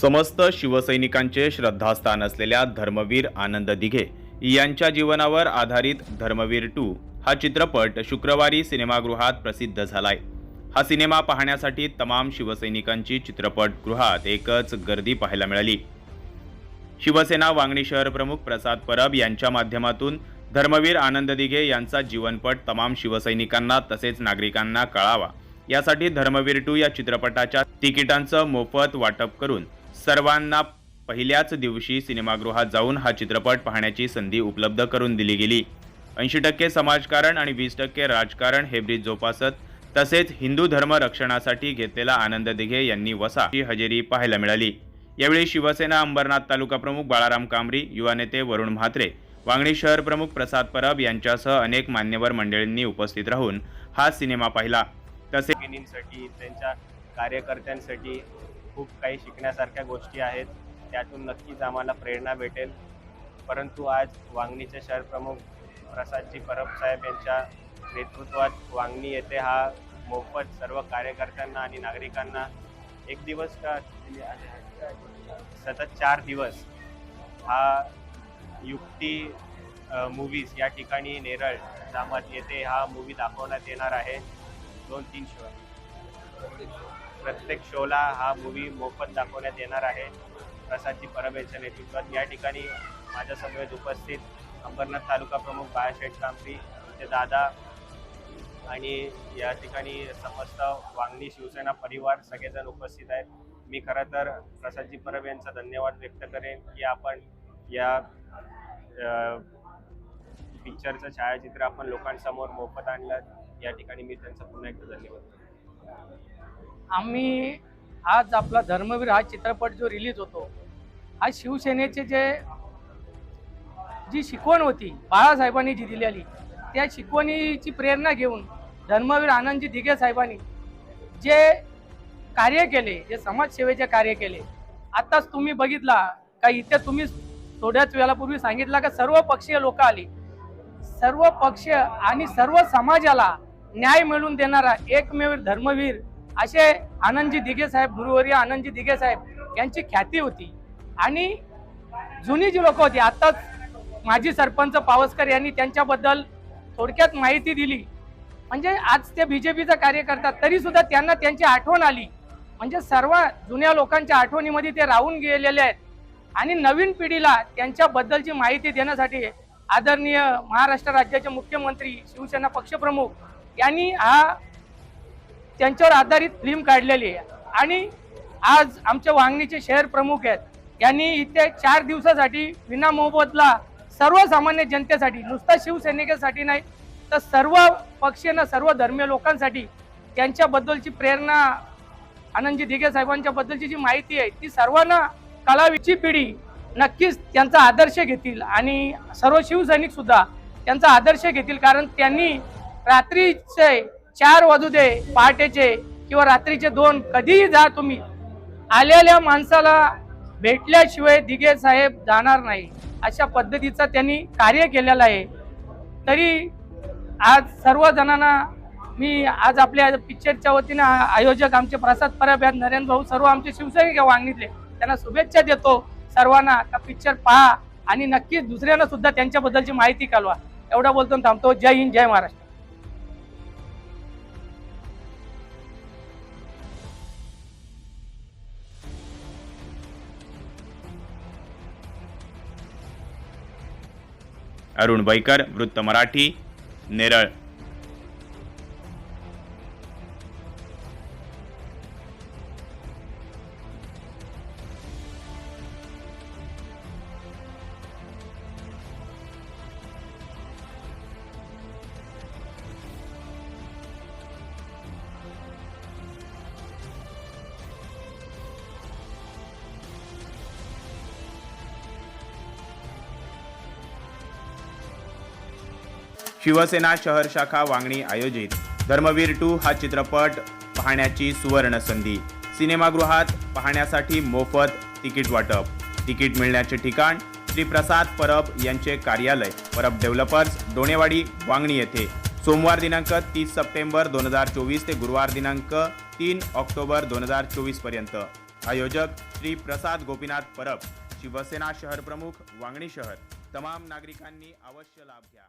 समस्त शिवसैनिकांचे श्रद्धास्थान असलेल्या धर्मवीर आनंद दिघे यांच्या जीवनावर आधारित धर्मवीर टू हा चित्रपट शुक्रवारी सिनेमागृहात प्रसिद्ध झालाय. हा सिनेमा पाहण्यासाठी तमाम शिवसैनिकांची चित्रपटगृहात एकच गर्दी पाहायला मिळाली. शिवसेना वांगणी शहर प्रमुख प्रसाद परब यांच्या माध्यमातून धर्मवीर आनंद दिघे यांचा जीवनपट तमाम शिवसैनिकांना तसेच नागरिकांना कळावा. यासाठी धर्मवीर टू या चित्रपटाच्या तिकिटांचं मोफत वाटप करून सर्वांना पहिल्याच दिवशी सिनेमागृहात जाऊन हा चित्रपट पाहण्याची संधी उपलब्ध करून दिली गेली. ऐंशी टक्के समाजकारण आणि वीस टक्के राजकारण हे ब्रिज जोपासत तसेच हिंदू धर्म रक्षणासाठी घेतलेला आनंद दिघे यांनी वसा ही हजेरी पाहायला मिळाली. यावेळी शिवसेना अंबरनाथ तालुका प्रमुख बाळाराम कांबरी युवा नेते वरुण म्हात्रे वांगणी शहर प्रमुख प्रसाद परब यांच्यासह अनेक मान्यवर मंडळींनी उपस्थित राहून हा सिनेमा पाहिला. तसेच भगिनींसाठी त्यांच्या कार्यकर्त्यांसाठी खूप काही शिकण्यासारख्या गोष्टी आहेत. त्यातून नक्कीच आम्हाला प्रेरणा भेटेल. परंतु आज वांगणीचे शहर प्रमुख प्रसादजी परब साहेब यांच्या नेतृत्वात वांगणी येथे हा मोफत सर्व कार्यकर्त्यांना आणि नागरिकांना एक दिवस का सतत चार दिवस हा युक्ती मूवीज या ठिकाणी नेरळ जामत येथे हा मूवी दाखवण्यात येणार आहे. दोन तीन शो प्रत्येक शोला हा मूवी मोफत दाखवण्यात येणार आहे. प्रसादजी परब यांच्या नेतृत्वात. या ठिकाणी माझ्या समवेत उपस्थित अंबरनाथ तालुका प्रमुख बाळाशेठ कांबरी ते दादा आणि या ठिकाणी समस्त वांगणी शिवसेना परिवार सगळेजण उपस्थित आहेत. मी खरं तर प्रसादजी परब यांचा धन्यवाद व्यक्त करेन की आपण या पिक्चरचं छायाचित्र आपण लोकांसमोर मोफत आणलं. या ठिकाणी मी त्यांचा पुन्हा एकदा धन्यवाद आम्ही आज आपला धर्मवीर हा चित्रपट जो रिलीज होतो हा शिवसेनेचे जे जी शिकवण होती बाळासाहेबांनी जी दिलेली त्या शिकवणीची प्रेरणा घेऊन धर्मवीर आनंदजी दिघे साहेबांनी जे कार्य केले जे समाजसेवेचे कार्य केले आत्ताच तुम्ही बघितला का इथे तुम्ही थोड्याच वेळापूर्वी सांगितला का सर्व पक्षीय लोक आली. सर्व पक्ष आणि सर्व समाजाला न्याय मिळवून देणारा एकमेव धर्मवीर असे आनंदजी दिघे साहेब गुरुवर्य आनंदजी दिघे साहेब यांची ख्याती होती. आणि जुनी जी लोक होती आत्ताच माजी सरपंच पावसकर यांनी त्यांच्याबद्दल थोडक्यात माहिती दिली. म्हणजे आज ते बीजेपीचं कार्य करतात तरी सुद्धा त्यांना त्यांची आठवण आली. म्हणजे सर्व जुन्या लोकांच्या आठवणीमध्ये ते राहून गेलेले आहेत. आणि नवीन पिढीला त्यांच्याबद्दलची माहिती देण्यासाठी आदरणीय महाराष्ट्र राज्याचे मुख्यमंत्री शिवसेना पक्षप्रमुख यांनी हा त्यांच्यावर आधारित फिल्म काढलेली आहे. आणि आज आमच्या वांगणीचे शहर प्रमुख आहेत. यांनी इथे चार दिवसासाठी विना मोबदला सर्वसामान्य जनतेसाठी नुसता शिवसैनिकेसाठी नाही तर सर्व पक्षीयनं सर्व धर्मीय लोकांसाठी त्यांच्याबद्दलची प्रेरणा आनंदजी दिघे साहेबांच्या बद्दलची जी माहिती आहे ती सर्वांना कलावीची पिढी नक्कीच त्यांचा आदर्श घेतील. आणि सर्व शिवसैनिक सुद्धा त्यांचा आदर्श घेतील कारण त्यांनी रात्रीचे चार वाजू दे पहाटेचे किंवा रात्रीचे दोन कधीही जा तुम्ही. आलेल्या माणसाला भेटल्याशिवाय दिघे साहेब जाणार नाही. अशा पद्धतीचं त्यांनी कार्य केलेलं आहे. तरी आज सर्व जणांना मी आज आपल्या पिक्चरच्या वतीनं आयोजक आमचे प्रसाद परब आहेत नरेंद्र भाऊ सर्व आमचे शिवसैनिक आहे वांगणीतले. त्यांना शुभेच्छा देतो. सर्वांना का पिक्चर पहा आणि नक्कीच दुसऱ्यांना सुद्धा त्यांच्याबद्दलची माहिती कळवा. एवढा बोलतो थांबतो. जय हिंद जय महाराष्ट्र. अरुण बैकर वृत्त मराठी नेरळ. शिवसेना शहर शाखा वांगणी आयोजित. धर्मवीर टू हा चित्रपट पाहण्याची सुवर्ण संधी. सिनेमागृहात पाहण्यासाठी मोफत तिकीट वाटप. तिकीट मिळण्याचे ठिकाण श्री प्रसाद परब यांचे कार्यालय परब डेव्हलपर्स डोणेवाडी वांगणी येथे. सोमवार दिनांक तीस सप्टेंबर दोन हजार चोवीस ते गुरुवार दिनांक तीन ऑक्टोबर दोन हजार चोवीसपर्यंत. आयोजक श्री प्रसाद गोपीनाथ परब शिवसेना शहर प्रमुख वांगणी शहर. तमाम नागरिकांनी अवश्य लाभ घ्या.